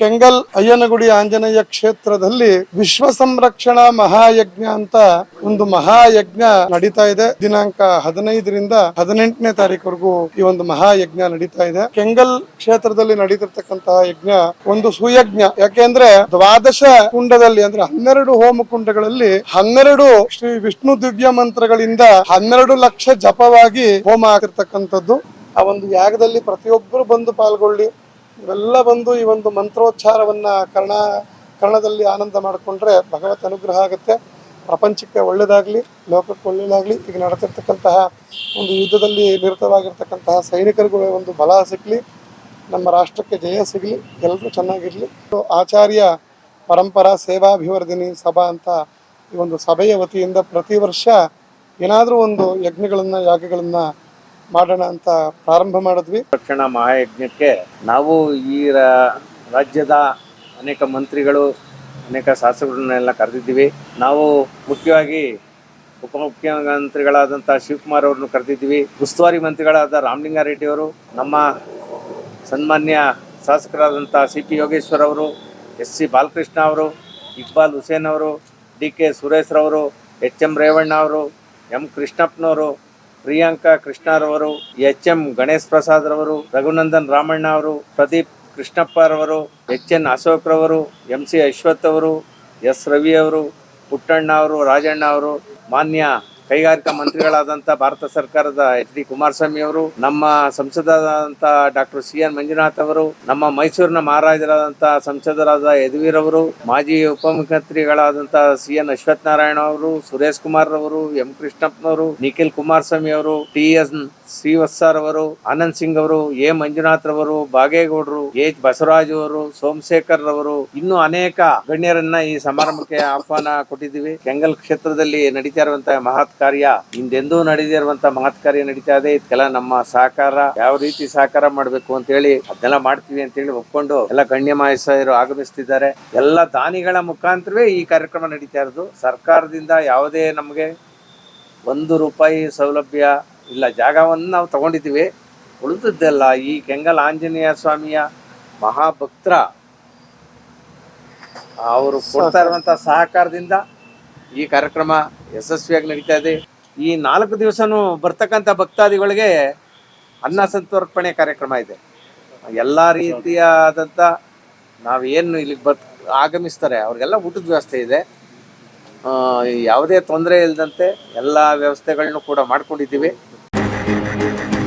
ಕೆಂಗಲ್ ಅಯ್ಯನಗುಡಿ ಆಂಜನೇಯ ಕ್ಷೇತ್ರದಲ್ಲಿ ವಿಶ್ವ ಸಂರಕ್ಷಣಾ ಮಹಾಯಜ್ಞ ಅಂತ ಒಂದು ಮಹಾಯಜ್ಞ ನಡೀತಾ ಇದೆ. ದಿನಾಂಕ ಹದಿನೈದರಿಂದ ಹದಿನೆಂಟನೇ ತಾರೀಕುವರೆಗೂ ಈ ಒಂದು ಮಹಾಯಜ್ಞ ನಡೀತಾ ಇದೆ. ಕೆಂಗಲ್ ಕ್ಷೇತ್ರದಲ್ಲಿ ನಡೀತಿರ್ತಕ್ಕಂತಹ ಯಜ್ಞ ಒಂದು ಸುಯಜ್ಞ. ಯಾಕೆಂದ್ರೆ ದ್ವಾದಶ ಕುಂಡದಲ್ಲಿ ಅಂದ್ರೆ ಹನ್ನೆರಡು ಹೋಮ ಕುಂಡಗಳಲ್ಲಿ ಹನ್ನೆರಡು ಶ್ರೀ ವಿಷ್ಣು ದಿವ್ಯ ಮಂತ್ರಗಳಿಂದ ಹನ್ನೆರಡು ಲಕ್ಷ ಜಪವಾಗಿ ಹೋಮ ಆಗಿರ್ತಕ್ಕಂಥದ್ದು ಆ ಒಂದು ಯಾಗದಲ್ಲಿ ಪ್ರತಿಯೊಬ್ಬರು ಬಂದು ಪಾಲ್ಗೊಳ್ಳಿ. ಇವೆಲ್ಲ ಬಂದು ಈ ಒಂದು ಮಂತ್ರೋಚ್ಚಾರವನ್ನ ಕರ್ಣ, ಕರ್ಣದಲ್ಲಿ ಆನಂದ ಮಾಡಿಕೊಂಡ್ರೆ ಭಗವತ್ ಅನುಗ್ರಹ ಆಗುತ್ತೆ. ಪ್ರಪಂಚಕ್ಕೆ ಒಳ್ಳೇದಾಗ್ಲಿ, ಲೋಕಕ್ಕೆ ಒಳ್ಳೇದಾಗ್ಲಿ, ಈಗ ನಡೆತಿರ್ತಕ್ಕಂತಹ ಒಂದು ಯುದ್ಧದಲ್ಲಿ ನಿರತವಾಗಿರ್ತಕ್ಕಂತಹ ಸೈನಿಕರಿಗೂ ಒಂದು ಬಲ ಸಿಗಲಿ, ನಮ್ಮ ರಾಷ್ಟ್ರಕ್ಕೆ ಜಯ ಸಿಗಲಿ ಎಲ್ಲರೂ ಚೆನ್ನಾಗಿರಲಿ. ಆಚಾರ್ಯ ಪರಂಪರಾ ಸೇವಾಭಿವರ್ಧಿನಿ ಸಭಾ ಅಂತ ಈ ಒಂದು ಸಭೆಯ ವತಿಯಿಂದ ಪ್ರತಿ ವರ್ಷ ಏನಾದರೂ ಒಂದು ಯಜ್ಞಗಳನ್ನು, ಯಾಗಗಳನ್ನ ಮಾಡೋಣ ಅಂತ ಪ್ರಾರಂಭ ಮಾಡಿದ್ವಿ. ರಕ್ಷಣಾ ಮಹಾಯಜ್ಞಕ್ಕೆ ನಾವು ಈ ರಾಜ್ಯದ ಅನೇಕ ಮಂತ್ರಿಗಳು, ಅನೇಕ ಶಾಸಕರನ್ನೆಲ್ಲ ಕರೆದಿದ್ದೀವಿ. ನಾವು ಮುಖ್ಯವಾಗಿ ಉಪಮುಖ್ಯಮಂತ್ರಿಗಳಾದಂಥ ಶಿವಕುಮಾರ್ ಅವ್ರನ್ನು ಕರೆದಿದ್ದೀವಿ. ಉಸ್ತುವಾರಿ ಮಂತ್ರಿಗಳಾದ ರಾಮಲಿಂಗಾರೆಡ್ಡಿ ಅವರು, ನಮ್ಮ ಸನ್ಮಾನ್ಯ ಶಾಸಕರಾದಂಥ ಸಿ ಪಿ ಯೋಗೇಶ್ವರ್ ಅವರು ಎಸ್ ಸಿ ಬಾಲಕೃಷ್ಣ ಅವರು, ಇಕ್ಬಾಲ್ ಹುಸೇನ್ ಅವರು ಡಿ ಕೆ ಸುರೇಶ್ರವರು ಎಚ್ ಎಂ ರೇವಣ್ಣ ಅವರು, ಎಂ. ಕೃಷ್ಣಪ್ಪನವರು ಪ್ರಿಯಾಂಕಾ ಕೃಷ್ಣರವರು ಎಚ್ ಎಂ ಗಣೇಶ್ ಪ್ರಸಾದ್ ರವರು ರಘುನಂದನ್ ರಾಮಣ್ಣ ಅವರು, ಪ್ರದೀಪ್ ಕೃಷ್ಣಪ್ಪರವರು ಎಚ್ ಎನ್ ಅಶೋಕ್ ರವರು ಎಂ ಸಿ ಅಶ್ವಥ್ ಅವರು, ಎಸ್ ರವಿ ಅವರು, ಪುಟ್ಟಣ್ಣ ಅವರು, ರಾಜಣ್ಣ ಅವರು, ಮಾನ್ಯ ಕೈಗಾರಿಕಾ ಮಂತ್ರಿಗಳಾದಂಥ ಭಾರತ ಸರ್ಕಾರದ ಎಚ್ ಡಿ ಕುಮಾರಸ್ವಾಮಿ ಅವರು, ನಮ್ಮ ಸಂಸದರಾದಂಥ ಡಾಕ್ಟರ್ ಸಿ ಎನ್ ಮಂಜುನಾಥ್ ಅವರು, ನಮ್ಮ ಮೈಸೂರಿನ ಮಹಾರಾಜರಾದಂಥ ಸಂಸದರಾದ ಯದುವೀರ್ ಅವರು, ಮಾಜಿ ಉಪಮುಖ್ಯಮಂತ್ರಿಗಳಾದಂಥ ಸಿ ಎನ್ ಅಶ್ವಥ್ ನಾರಾಯಣ ಅವರು, ಸುರೇಶ್ ಕುಮಾರ್ ಅವರು, ಎಂ ಕೃಷ್ಣಪ್ಪನವರು, ನಿಖಿಲ್ ಕುಮಾರಸ್ವಾಮಿ ಅವರು, ಟಿ ಎಸ್ ಶ್ರೀವತ್ಸರ್ ಅವರು ಆನಂದ್ ಸಿಂಗ್ ಅವರು ಎ. ಮಂಜುನಾಥ್ ರವರು ಬಾಗೇಗೌಡರು ಎಚ್ ಬಸವರಾಜ್ ಅವರು ಸೋಮಶೇಖರ್ ರವರು ಇನ್ನು ಅನೇಕ ಗಣ್ಯರನ್ನ ಈ ಸಮಾರಂಭಕ್ಕೆ ಆಹ್ವಾನ ಕೊಟ್ಟಿದ್ದೀವಿ. ಕೆಂಗಲ್ ಕ್ಷೇತ್ರದಲ್ಲಿ ನಡೀತಾ ಇರುವಂತಹ ಮಹತ್ ಕಾರ್ಯ, ಹಿಂದೆಂದೂ ನಡೆದಿರುವಂತಹ ಮಹತ್ ಕಾರ್ಯ ನಡೀತಾ ಇದೆ. ಇದಕ್ಕೆಲ್ಲ ನಮ್ಮ ಸಹಕಾರ, ಯಾವ ರೀತಿ ಸಹಕಾರ ಮಾಡಬೇಕು ಅಂತ ಹೇಳಿ ಅದನ್ನೆಲ್ಲ ಮಾಡ್ತೀವಿ ಅಂತ ಹೇಳಿ ಒಪ್ಕೊಂಡು ಎಲ್ಲ ಗಣ್ಯ ಮಾಯಸರು ಆಗಮಿಸ್ತಿದ್ದಾರೆ. ಎಲ್ಲ ದಾನಿಗಳ ಮುಖಾಂತರವೇ ಈ ಕಾರ್ಯಕ್ರಮ ನಡೀತಾ ಇರೋದು. ಸರ್ಕಾರದಿಂದ ಯಾವುದೇ ನಮಗೆ ಒಂದು ರೂಪಾಯಿ ಸೌಲಭ್ಯ ಇಲ್ಲ ಜಾಗವನ್ನು ನಾವು ತಗೊಂಡಿದ್ದೀವಿ. ಉಳಿದದ್ದೆಲ್ಲ ಈ ಕೆಂಗಲ್ ಆಂಜನೇಯ ಸ್ವಾಮಿಯ ಮಹಾಭಕ್ತರ. ಅವರು ಕೊಡ್ತಾ ಇರುವಂತ ಸಹಕಾರದಿಂದ ಈ ಕಾರ್ಯಕ್ರಮ ಯಶಸ್ವಿಯಾಗಿ ನಡೀತಾ ಇದೆ. ಈ ನಾಲ್ಕು ದಿವಸನೂ ಬರ್ತಕ್ಕಂಥ ಭಕ್ತಾದಿಗಳಿಗೆ ಅನ್ನ ಸಂತರ್ಪಣೆ ಕಾರ್ಯಕ್ರಮ ಇದೆ. ಎಲ್ಲ ರೀತಿಯಾದಂಥ ನಾವೇನು ಇಲ್ಲಿಗೆ ಬರ್ ಆಗಮಿಸ್ತಾರೆ ಅವ್ರಿಗೆಲ್ಲ ಊಟದ ವ್ಯವಸ್ಥೆ ಇದೆ. ಆ, ಯಾವುದೇ ತೊಂದರೆ ಇಲ್ಲದಂತೆ ಎಲ್ಲ ವ್ಯವಸ್ಥೆಗಳನ್ನೂ ಕೂಡ ಮಾಡ್ಕೊಂಡಿದ್ದೀವಿ. Thank you.